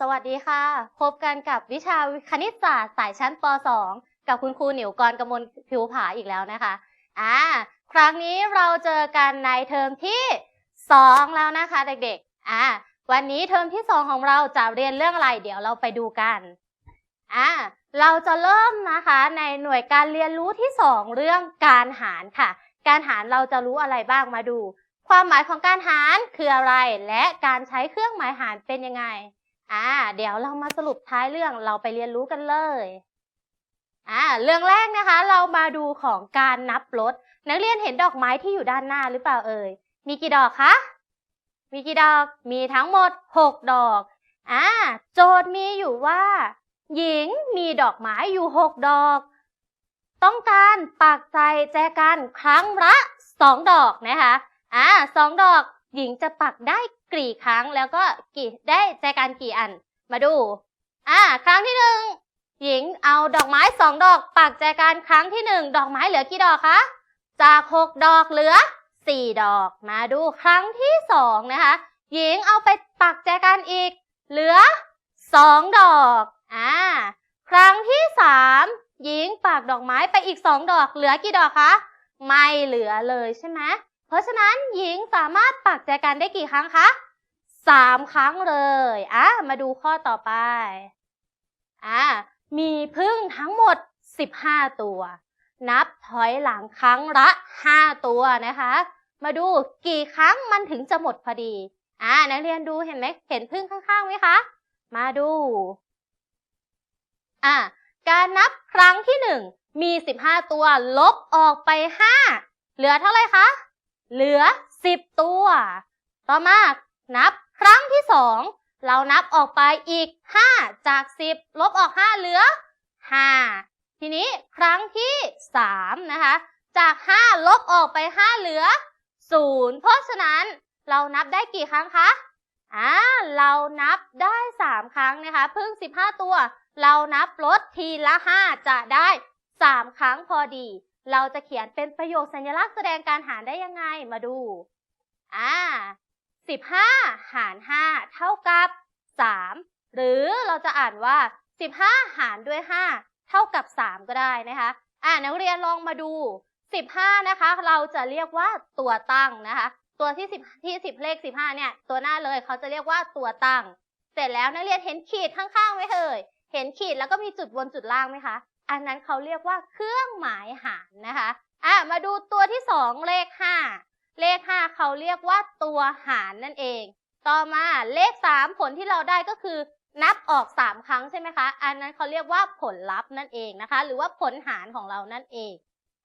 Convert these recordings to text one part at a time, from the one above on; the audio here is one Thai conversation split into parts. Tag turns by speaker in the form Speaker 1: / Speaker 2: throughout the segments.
Speaker 1: สวัสดีค่ะ พบกันกับวิชาคณิตศาสตร์สายชั้นป .2 กับคุณครูหนิวกรกมลผิวผาอีกแล้วนะคะ อ่า ครั้งนี้เราเจอกันในเทอมที่ 2 แล้วนะคะเด็กๆ อ่า วันนี้เทอมที่ 2 ของเราจะเรียนเรื่องอะไร เดี๋ยวเราไปดูกัน อ่า เราจะเริ่มนะคะในหน่วยการเรียนรู้ที่ 2 เรื่องการหารค่ะ การหารเราจะรู้อะไรบ้างมาดู ความหมายของการหารคืออะไร และการใช้เครื่องหมายหารเป็นยังไง อ่า เดี๋ยวเรามาสรุปท้ายเรื่องเราไปเรียนรู้กันเลยอ่าเรื่องแรกนะคะ เรามาดูของการนับรถนักเรียนเห็นดอกไม้ที่อยู่ด้านหน้าหรือเปล่าเอ่ยมีกี่ดอกคะมีกี่ดอกมีทั้งหมด 6 ดอกอ่าโจทย์มีอยู่ว่า หญิงมีดอกไม้อยู่ 6 ดอก ต้องการปักใจแจกันครั้งละ 2 ดอกนะคะอ่าสองดอก หญิงจะปักได้กี่ครั้งแล้วก็กี่ได้แจกันกี่อัน มาดู อ่า ครั้งที่หนึ่งหญิงเอาดอกไม้สองดอก ปักแจกันครั้งที่หนึ่งดอกไม้เหลือกี่ดอกคะจากหกดอกเหลือสี่ดอก มาดูครั้งที่สองนะคะ หญิงเอาไปปักแจกันอีก เหลือสองดอกอ่าครั้งที่สามหญิงปักดอกไม้ไปอีกสองดอก เหลือกี่ดอกคะ ไม่เหลือเลยใช่ไหม เพราะฉะนั้นหญิงสามารถปักแจกันได้กี่ครั้งคะสามครั้งเลยอะมาดูข้อต่อไปอะมีพึ่งทั้งหมด 15 ตัว นับถอยหลังครั้งละ 5 ตัวนะคะ มาดูกี่ครั้งมันถึงจะหมดพอดีอ่านักเรียนดูเห็นไหมเห็นพึ่งข้างๆไหมคะ มาดูอะการนับครั้งที่ 1 มี 15 ตัว ลบออกไป 5 เหลือเท่าไหร่คะ เหลือ 10 ตัว ต่อมา นับครั้งที่ 2 เรานับออกไปอีก 5 จาก 10 ลบออก 5 เหลือ 5 ทีนี้ครั้งที่ 3 นะคะ จาก 5 ลบออกไป 5 เหลือ 0 เพราะฉะนั้นเรานับได้กี่ครั้งคะอ่าเรานับได้ 3 ครั้งนะคะเพิ่ง 15 ตัว เรานับลดทีละ 5 จะได้ 3 ครั้งพอดี เราจะเขียนเป็นประโยคสัญลักษณ์แสดงการหารได้ยังไงมาดู อ่า15หาร5เท่ากับ3หรือเราจะอ่านว่า15หารด้วย5เท่ากับ3ก็ได้นะคะ อ่านักเรียนลองมาดู15นะคะ เราจะเรียกว่าตัวตั้งนะคะ ตัวที่10ที่10เลข15เนี่ย ตัวหน้าเลยเขาจะเรียกว่าตัวตั้ง เสร็จแล้วนักเรียนเห็นขีดข้างๆไหมเอ่ยเห็นขีดแล้วก็มีจุดบนจุดล่างไหมคะ อันนั้นเขาเรียกว่าเครื่องหมายหารนะคะอะมาดูตัวที่สองเลขห้าเลขห้าเขาเรียกว่าตัวหารนั่นเอง ต่อมาเลขสามผลที่เราได้ก็คือ นับออกสามครั้งใช่ไหมคะ อันนั้นเขาเรียกว่าผลลัพธ์นั่นเองนะคะ หรือว่าผลหารของเรานั่นเอง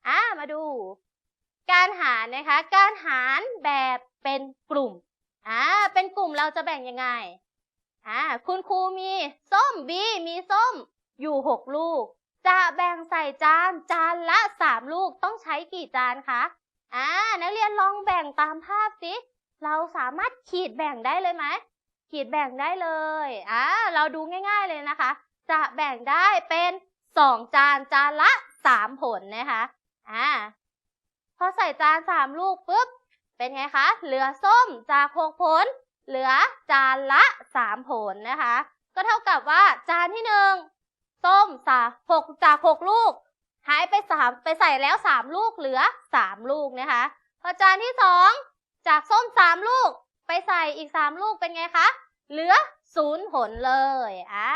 Speaker 1: อะมาดู การหารนะคะ การหารแบบเป็นกลุ่มอ่าเป็นกลุ่มเราจะแบ่งยังไงอ่าคุณครูมีส้มบีมีส้มอยู่หกลูก จะแบ่งใส่จานจานละสามลูกต้องใช้กี่จานคะอ่านักเรียนลองแบ่งตามภาพสิเราสามารถขีดแบ่งได้เลยไหมขีดแบ่งได้เลยอ่าเราดูง่าย ๆเลยนะคะ จะแบ่งได้เป็นสองจานจานละสามผลนะคะอ่าพอใส่จานสามลูกปุ๊บ เป็นไงคะ เหลือส้มจากหกผล เหลือจานละสามผลนะคะ ก็เท่ากับว่าจานที่หนึ่ง ส้มสาหกจากหกลูก หายไปสามไปใส่แล้วสามลูกเหลือสามลูกนะคะ พอจานที่สองจากส้มสามลูก ไปใส่อีกสามลูกเป็นไงคะ เหลือศูนย์ผลเลยอ่า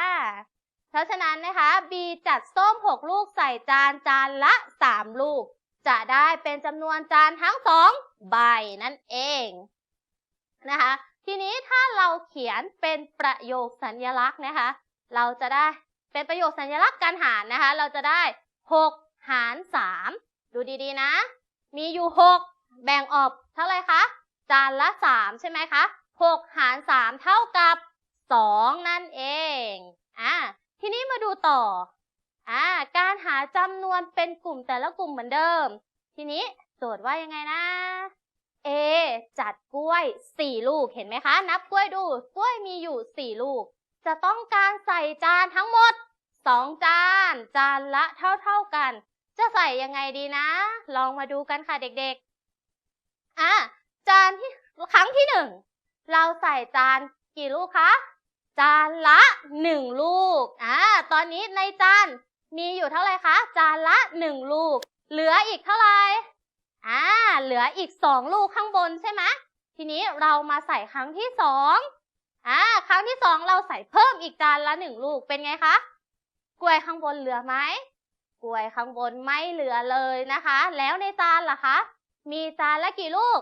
Speaker 1: เพราะฉะนั้นนะคะ B จัดส้มหกลูกใส่จานจานละสามลูก จะได้เป็นจำนวนจานทั้งสองใบนั่นเองนะคะทีนี้ถ้าเราเขียนเป็นประโยคสัญลักษณ์นะคะ เราจะได้ เป็นประโยคสัญลักษณ์การหารนะคะ เราจะได้ 6 หาร 3 ดูดีๆนะ มีอยู่ 6 แบ่งออกเท่าไรคะ จานละ 3 ใช่ไหมคะ 6 หาร 3 เท่ากับ 2 นั่นเอง อ่า ทีนี้มาดูต่อ อ่า การหาจำนวนเป็นกลุ่มแต่ละกลุ่มเหมือนเดิม ทีนี้โจทย์ว่ายังไงนะ A จัดกล้วย 4 ลูก เห็นไหมคะ นับกล้วยดู กล้วยมีอยู่ 4 ลูก จะต้องการใส่จานทั้งหมด 2 จาน จานละเท่าๆกัน จะใส่ยังไงดีนะ ลองมาดูกันค่ะเด็กๆ อะ จานที่ครั้งที่1เราใส่จานกี่ลูกคะ จานละหนึ่งลูก อ่า ตอนนี้ในจานมีอยู่เท่าไหร่คะ จานละหนึ่งลูก เหลืออีกเท่าไหร่ อ่า เหลืออีกสองลูกข้างบนใช่ไหมทีนี้เรามาใส่ครั้งที่สอง อ่าครั้งที่สองเราใส่เพิ่มอีกจานละหนึ่งลูกเป็นไงคะกล้วยข้างบนเหลือไหมกล้วยข้างบนไม่เหลือเลยนะคะ แล้วในจานล่ะคะ มีจานละกี่ลูก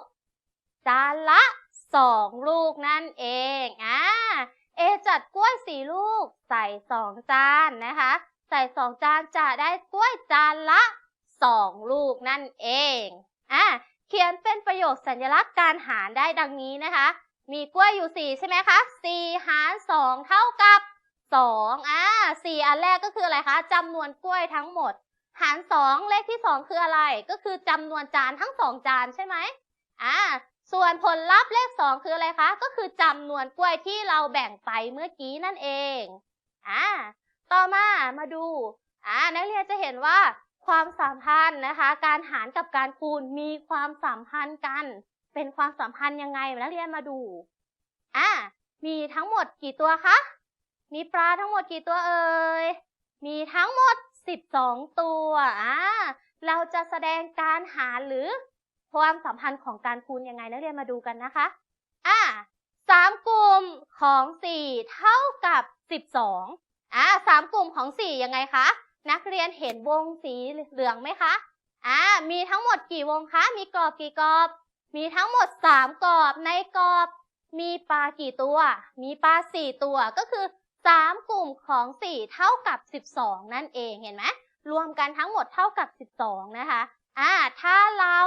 Speaker 1: จานละสองลูกนั่นเองอ่าเอจัดกล้วยสี่ลูก ใส่สองจานนะคะ ใส่สองจานจะได้กล้วยจานละสองลูกนั่นเองอ่าเขียนเป็นประโยคสัญลักษณ์การหารได้ดังนี้นะคะ มีกล้วยอยู่สี่ใช่ไหมคะสี่หารสองเท่ากับสองอ่าสี่อันแรกก็คืออะไรคะจำนวนกล้วยทั้งหมด หารสองเลขที่สองคืออะไร ก็คือจำนวนจานทั้งสองจานใช่ไหมอ่าส่วนผลลัพธ์เลขสองคืออะไรคะ ก็คือจำนวนกล้วยที่เราแบ่งไปเมื่อกี้นั่นเองอ่าต่อมามาดูอ่านักเรียนจะเห็นว่าความสัมพันธ์นะคะ การหารกับการคูณมีความสัมพันธ์กัน เป็นความสัมพันธ์ยังไงนักเรียนมาดู อ่ามีทั้งหมดกี่ตัวคะ มีปลาทั้งหมดกี่ตัวเอ่ย มีทั้งหมด 12 ตัว อ่าเราจะแสดงการหารหรือความสัมพันธ์ของการคูณยังไงนักเรียนมาดูกันนะคะ อ่าสามกลุ่มของ4เท่ากับ12อ่าสามกลุ่มของ4ยังไงคะ นักเรียนเห็นวงสีเหลืองไหมคะ อ่ามีทั้งหมดกี่วงคะ มีกรอบกี่กรอบ มีทั้งหมด 3กรอบในกรอบมีปลากี่ตัว มีปลา 4 ตัวก็คือ 3 กลุ่มของ 4 เท่ากับ 12 นั่นเองเห็นไหมรวมกันทั้งหมดเท่ากับ 12 นะคะอ่าถ้าเรา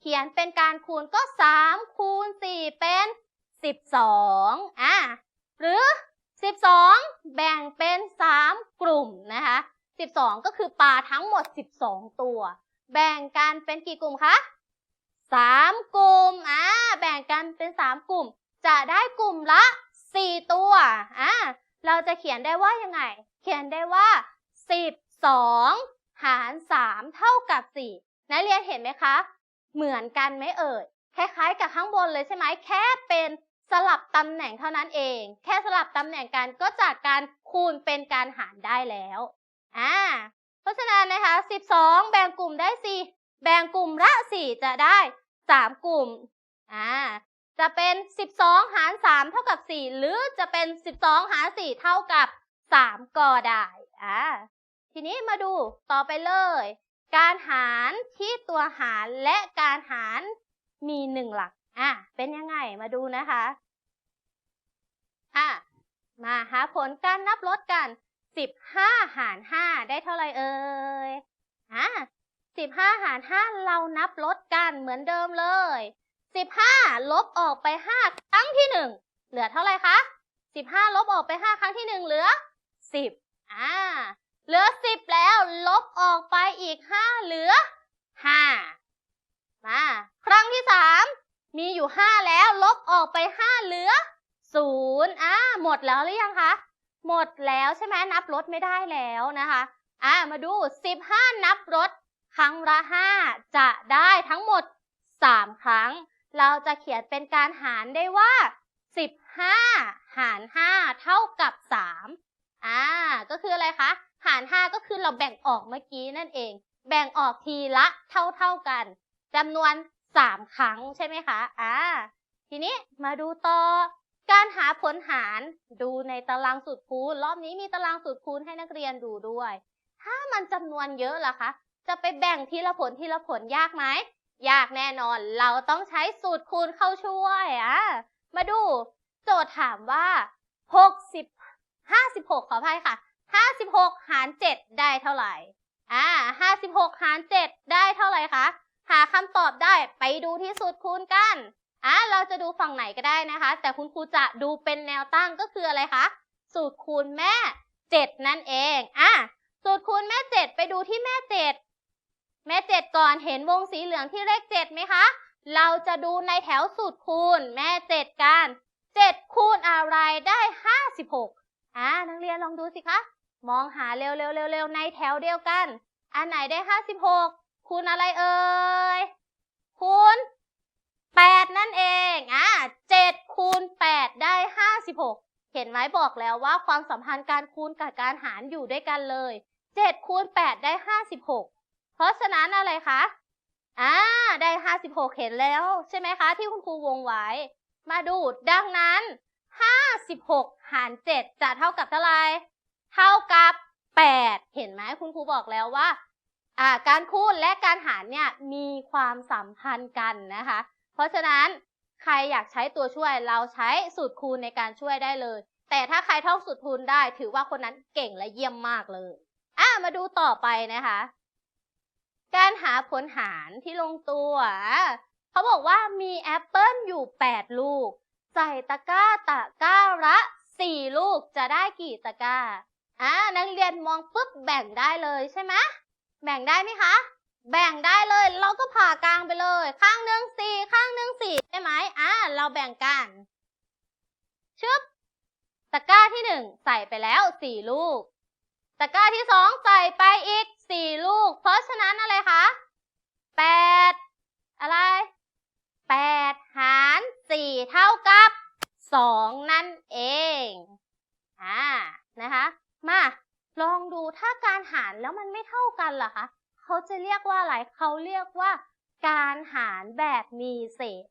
Speaker 1: เขียนเป็นการคูณก็ 3 คูณ 4 เป็น 12อ่าหรือ 12 แบ่งเป็น 3 กลุ่มนะคะ 12 ก็คือปลาทั้งหมด 12 ตัว แบ่งกันเป็นกี่กลุ่มคะ 3กลุ่มอ่าแบ่งกันเป็น3กลุ่ม จะได้กลุ่มละ4ตัวอ่าเราจะเขียนได้ว่ายังไง เขียนได้ว่า12หาร3เท่ากับ4นักเรียนเห็นไหมคะ เหมือนกันไหมเอ่ยคล้ายๆกับข้างบนเลยใช่ไหมแค่เป็นสลับตำแหน่งเท่านั้นเอง แค่สลับตำแหน่งกันก็จากการคูณเป็นการหารได้แล้วอ่าเพราะฉะนั้นนะคะ 12 แบ่งกลุ่มได้ 4 แบ่งกลุ่มละ 4 จะได้ 3กลุ่มอ่าจะเป็น 12 หาร 3 เท่ากับ 4 หรือจะเป็น 12 หาร 4 เท่ากับ 3 ก็ได้อ่าทีนี้มาดูต่อไปเลย การหารที่ตัวหารและการหารมีหนึ่งหลักอะเป็นยังไงมาดูนะคะอะมาหาผลการนับลดกัน 15 หาร 5 ได้เท่าไหร่เอ่ยอะ 15 หาร 5 เรานับลดกันเหมือนเดิมเลย 15 ลบออกไป 5 ครั้งที่ 1 เหลือเท่าไหร่คะ 15 ลบออกไป 5 ครั้งที่ 1 เหลือ 10 อ่า เหลือ 10 แล้วลบออกไปอีก 5 เหลือ 5 มา ครั้งที่ 3 มีอยู่ 5 แล้วลบออกไป 5 เหลือ 0 อ่า หมดแล้วหรือยังคะ หมดแล้วใช่ไหมนับลดไม่ได้แล้วนะคะ อ่า มาดู 15 นับลด ครั้งละ 5 จะได้ทั้งหมด 3 ครั้ง เราจะเขียนเป็นการหารได้ว่า 15 หาร 5 เท่ากับ 3 อ่า ก็คืออะไรคะ หาร 5 ก็คือเราแบ่งออกเมื่อกี้นั่นเอง แบ่งออกทีละเท่าๆกันจำนวน 3 ครั้งใช่ไหมคะ อ่า ทีนี้มาดูต่อ การหาผลหารดูในตารางสูตรคูณ รอบนี้มีตารางสูตรคูณให้นักเรียนดูด้วย ถ้ามันจำนวนเยอะล่ะคะ จะไปแบ่งทีละผลทีละผลยากไหม ยากแน่นอน เราต้องใช้สูตรคูณเข้าช่วยอะ มาดู โจทย์ถามว่า 60 56 ขออภัยค่ะ 56 หาร 7 ได้เท่าไหร่ อ่า 56 หาร 7 ได้เท่าไหร่คะ หาคำตอบได้ไปดูที่สูตรคูณกัน อ่า เราจะดูฝั่งไหนก็ได้นะคะ แต่คุณครูจะดูเป็นแนวตั้งก็คืออะไรคะ สูตรคูณแม่ 7 นั่นเอง อะสูตรคูณแม่ 7 ไปดูที่แม่ 7 แม่7ก่อนเห็นวงสีเหลืองที่เลข7ไหมคะ เราจะดูในแถวสูตรคูณแม่7กัน7คูณอะไรได้56อ่านักเรียนลองดูสิคะ มองหาเร็วๆเร็วๆในแถวเดียวกัน อันไหนได้56คูณอะไรเอ่ย คูณ8นั่นเอง อ่า7คูณ8ได้56เห็นไหมบอกแล้วว่าความสัมพันธ์การคูณกับการหารอยู่ด้วยกันเลย7คูณ8ได้56 เพราะฉะนั้นอะไรคะ อ่า ได้56เห็นแล้ว ใช่ไหมคะ ที่คุณครูวงไว้ มาดู ดังนั้น56หาร7จะเท่ากับเท่าไหร่เท่ากับ8เห็นไหมคุณครูบอกแล้วว่า อ่า การคูณและการหารเนี่ยมีความสัมพันธ์กันนะคะ เพราะฉะนั้นใครอยากใช้ตัวช่วยเราใช้สูตรคูณในการช่วยได้เลย แต่ถ้าใครท่องสูตรคูณได้ ถือว่าคนนั้นเก่งและเยี่ยมมากเลยอะมาดูต่อไปนะคะ การหาผลหารที่ลงตัวเขาบอกว่ามีแอปเปิลอยู่ 8 ลูก ใส่ตะกร้าตะกร้าละ4ลูกจะได้กี่ตะกร้าอ่านักเรียนมองปุ๊บแบ่งได้เลยใช่ไหมแบ่งได้ไหมคะ แบ่งได้เลย เราก็ผ่ากลางไปเลย ข้างหนึ่งสี่ข้างหนึ่งสี่ใช่ไหมอ่าเราแบ่งกันชึบตะกร้าที่หนึ่งใส่ไปแล้วสี่ลูก ตะกร้าที่สองใส่ไปอีก สี่ลูก เพราะฉะนั้นอะไรคะแปดอะไรแปดหารสี่เท่ากับสองนั่นเอง อ่า นะคะ มา ลองดูถ้าการหารแล้วมันไม่เท่ากันล่ะคะ เขาจะเรียกว่าอะไร เขาเรียกว่า การหารแบบมีเศษ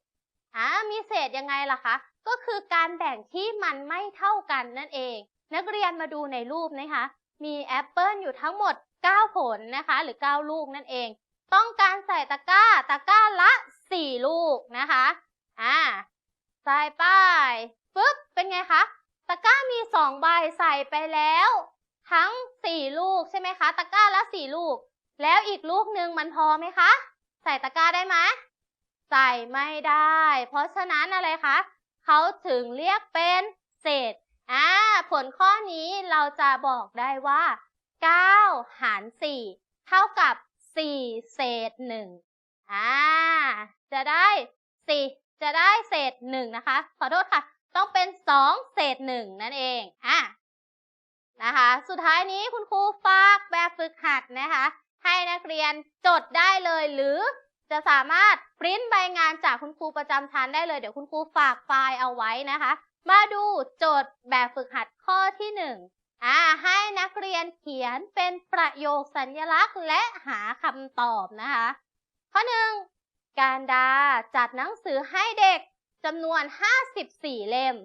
Speaker 1: อ่า มีเศษยังไงล่ะคะ ก็คือการแบ่งที่มันไม่เท่ากันนั่นเอง นักเรียนมาดูในรูปนะคะ มีแอปเปิลอยู่ทั้งหมด 9 ผลนะคะ หรือ 9 ลูกนั่นเอง ต้องการใส่ตะกร้าตะกร้าละ 4 ลูกนะคะอ่าใส่ไปปึ๊บเป็นไงคะตะกร้ามี 2 ใบใส่ไปแล้ว ทั้ง 4 ลูกใช่ไหมคะตะกร้าละ 4 ลูก แล้วอีกลูกหนึ่งมันพอไหมคะ ใส่ตะกร้าได้ไหมใส่ไม่ได้ เพราะฉะนั้นอะไรคะเขาถึงเรียกเป็นเศษอ่าผลข้อนี้เราจะบอกได้ว่า 9 หาร 4 เท่ากับ 4 เศษ 1 อ่า จะได้ 4 จะได้เศษ 1 นะคะ ขอโทษค่ะ ต้องเป็น 2 เศษ 1 นั่นเอง อะนะคะ สุดท้ายนี้คุณครูฝากแบบฝึกหัดนะคะ ให้นักเรียนจดได้เลยหรือจะสามารถปริ้นใบงานจากคุณครูประจำชั้นได้เลย เดี๋ยวคุณครูฝากไฟล์เอาไว้นะคะ มาดูโจทย์แบบฝึกหัดข้อที่หนึ่ง อ่าให้นักเรียนเขียนเป็นประโยคสัญลักษณ์และหาคำตอบนะคะ ข้อหนึ่งการดาจัดหนังสือให้เด็กจำนวน 54 เล่ม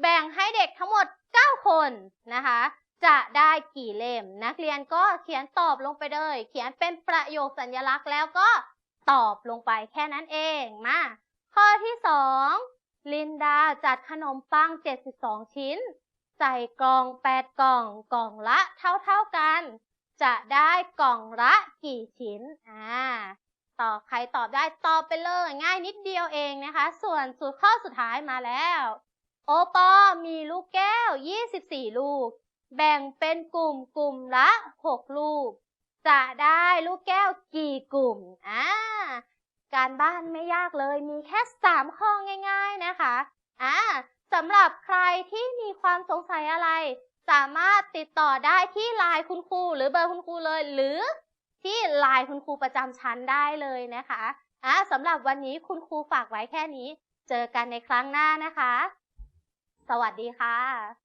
Speaker 1: แบ่งให้เด็กทั้งหมด 9 คนนะคะ จะได้กี่เล่ม นักเรียนก็เขียนตอบลงไปเลย เขียนเป็นประโยคสัญลักษณ์แล้วก็ตอบลงไปแค่นั้นเองมาข้อที่ 2 ลินดาจัดขนมปัง 72 ชิ้น ใส่กล่อง8กล่องกล่องละเท่าๆกัน จะได้กล่องละกี่ชิ้นอ่าตอบใครตอบได้ตอบไปเลยง่ายนิดเดียวเองนะคะ ส่วนสูตรข้อสุดท้ายมาแล้ว โอปอมีลูกแก้ว 24 ลูก แบ่งเป็นกลุ่มกลุ่มละ 6 ลูก จะได้ลูกแก้วกี่กลุ่มอ่าการบ้านไม่ยากเลยมีแค่ 3 ข้อง่าย ๆนะคะอ่า สำหรับใครที่มีความสงสัยอะไร สามารถติดต่อได้ที่ไลน์คุณครูหรือเบอร์คุณครูเลย หรือที่ไลน์คุณครูประจำชั้นได้เลยนะคะอะสำหรับวันนี้คุณครูฝากไว้แค่นี้ เจอกันในครั้งหน้านะคะ สวัสดีค่ะ